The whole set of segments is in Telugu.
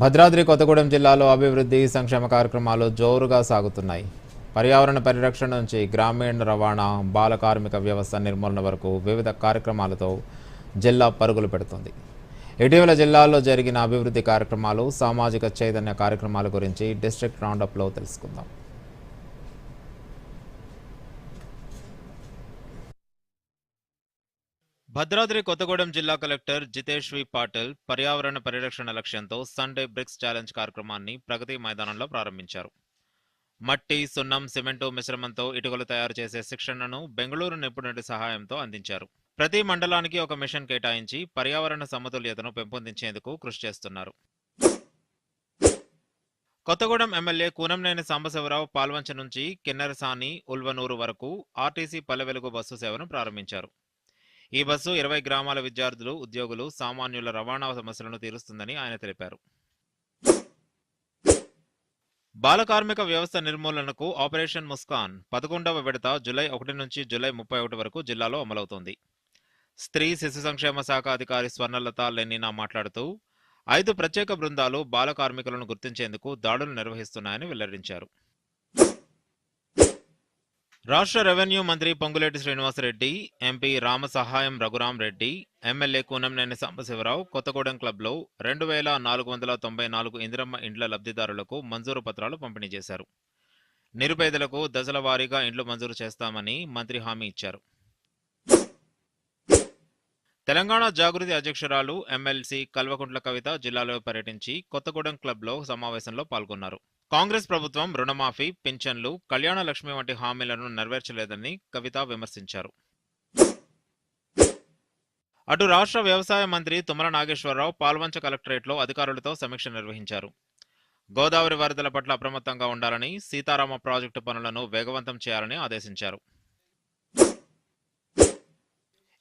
భద్రాద్రి కొత్తగూడెం జిల్లాలో అభివృద్ధి సంక్షేమ కార్యక్రమాలు జోరుగా సాగుతున్నాయి. పర్యావరణ పరిరక్షణ నుంచి గ్రామీణ రవాణా బాల కార్మిక వ్యవస్థ నిర్మూలన వరకు వివిధ కార్యక్రమాలతో జిల్లా పరుగులు పెడుతుంది. ఇటీవల జిల్లాలో జరిగిన అభివృద్ధి కార్యక్రమాలు సామాజిక చైతన్య కార్యక్రమాల గురించి డిస్ట్రిక్ట్ రౌండప్లో తెలుసుకుందాం. భద్రాద్రి కొత్తగూడెం జిల్లా కలెక్టర్ జితేష్ వి పాటిల్ పర్యావరణ పరిరక్షణ లక్ష్యంతో సండే బ్రిక్స్ ఛాలెంజ్ కార్యక్రమాన్ని ప్రగతి మైదానంలో ప్రారంభించారు. మట్టి సున్నం సిమెంటు మిశ్రమంతో ఇటుకలు తయారు చేసే శిక్షణను బెంగళూరు నిపుణుడి సహాయంతో అందించారు. ప్రతి మండలానికి ఒక మిషన్ కేటాయించి పర్యావరణ సమతుల్యతను పెంపొందించేందుకు కృషి చేస్తున్నారు. కొత్తగూడెం ఎమ్మెల్యే కూనంనేని సాంబశివరావు పాల్వంచ నుంచి కిన్నెరసాని ఉల్వనూరు వరకు ఆర్టీసీ పల్లె వెలుగు బస్సు సేవను ప్రారంభించారు. ఈ బస్సు ఇరవై గ్రామాల విద్యార్థులు ఉద్యోగులు సామాన్యుల రవాణా సమస్యలను తీరుస్తుందని ఆయన తెలిపారు. బాల కార్మిక వ్యవస్థ నిర్మూలనకు ఆపరేషన్ ముస్కాన్ పదకొండవ విడత జులై ఒకటి నుంచి జూలై ముప్పై ఒకటి వరకు జిల్లాలో అమలవుతోంది. స్త్రీ శిశు సంక్షేమ శాఖ అధికారి స్వర్ణలత లెనినా మాట్లాడుతూ ఐదు ప్రత్యేక బృందాలు బాల కార్మికులను గుర్తించేందుకు దాడులు నిర్వహిస్తున్నాయని వెల్లడించారు. రాష్ట్ర రెవెన్యూ మంత్రి పొంగులేటి శ్రీనివాసరెడ్డి ఎంపీ రామ సహాయం రఘురాం రెడ్డి ఎమ్మెల్యే కూనంనేని సాంబశివరావు కొత్తగూడెం క్లబ్లో రెండు వేల నాలుగు వందల తొంభై నాలుగు ఇందిరమ్మ ఇండ్ల లబ్ధిదారులకు మంజూరు పత్రాలు పంపిణీ చేశారు. నిరుపేదలకు దశల వారీగా ఇండ్లు మంజూరు చేస్తామని మంత్రి హామీ ఇచ్చారు. తెలంగాణ జాగృతి అధ్యక్షురాలు ఎమ్మెల్సీ కల్వకుంట్ల కవిత జిల్లాలో పర్యటించి కొత్తగూడెం క్లబ్లో సమావేశంలో పాల్గొన్నారు. కాంగ్రెస్ ప్రభుత్వం రుణమాఫీ పింఛన్లు కళ్యాణ లక్ష్మి వంటి హామీలను నెరవేర్చలేదని కవిత విమర్శించారు. అటు రాష్ట్ర వ్యవసాయ మంత్రి తుమ్మల నాగేశ్వరరావు పాల్వంచ కలెక్టరేట్లో అధికారులతో సమీక్ష నిర్వహించారు. గోదావరి వరదల పట్ల అప్రమత్తంగా ఉండాలని సీతారామ ప్రాజెక్టు పనులను వేగవంతం చేయాలని ఆదేశించారు.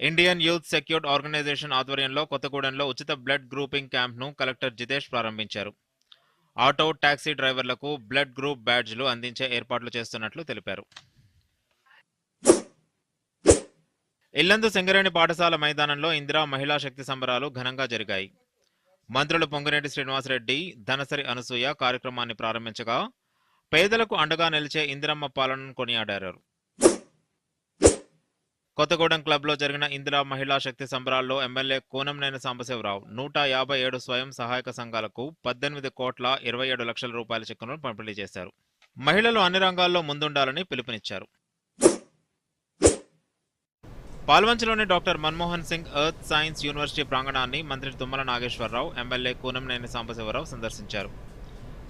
ఇండియన్ యూత్ సెక్యూర్డ్ ఆర్గనైజేషన్ ఆధ్వర్యంలో కొత్తగూడెంలో ఉచిత బ్లడ్ గ్రూపింగ్ క్యాంప్ను కలెక్టర్ జితేష్ ప్రారంభించారు. ఆటో టాక్సీ డ్రైవర్లకు బ్లడ్ గ్రూప్ బ్యాడ్జ్లు అందించే ఏర్పాట్లు చేస్తున్నట్లు తెలిపారు. ఇల్లందు సింగరేణి పాఠశాల మైదానంలో ఇందిరా మహిళా శక్తి సంబరాలు ఘనంగా జరిగాయి. మంత్రులు పొంగునేటి శ్రీనివాసరెడ్డి ధనసరి అనసూయ కార్యక్రమాన్ని ప్రారంభించగా పేదలకు అండగా నిలిచే ఇందిరమ్మ పాలనను కొనియాడారు. కొత్తగూడెం క్లబ్లో జరిగిన ఇందిరా మహిళా శక్తి సంబరాల్లో ఎమ్మెల్యే కూనంనేని సాంబశివరావు నూట యాభై ఏడు స్వయం సహాయక సంఘాలకు పద్దెనిమిది కోట్ల ఇరవై ఏడు లక్షల రూపాయల చెక్కును పంపిణీ చేశారు. మహిళలు అన్ని రంగాల్లో ముందుండాలని పిలుపునిచ్చారు. పాల్వంచలోని doctor Manmohan Singh Earth Science University ప్రాంగణాన్ని మంత్రి తుమ్మల నాగేశ్వరరావు ఎమ్మెల్యే కూనంనేని సాంబశివరావు సందర్శించారు.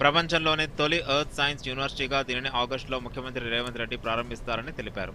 ప్రపంచంలోనే తొలి ఎర్త్ సైన్స్ యూనివర్సిటీగా దీనిని ఆగస్టులో ముఖ్యమంత్రి రేవంత్ రెడ్డి ప్రారంభిస్తారని తెలిపారు.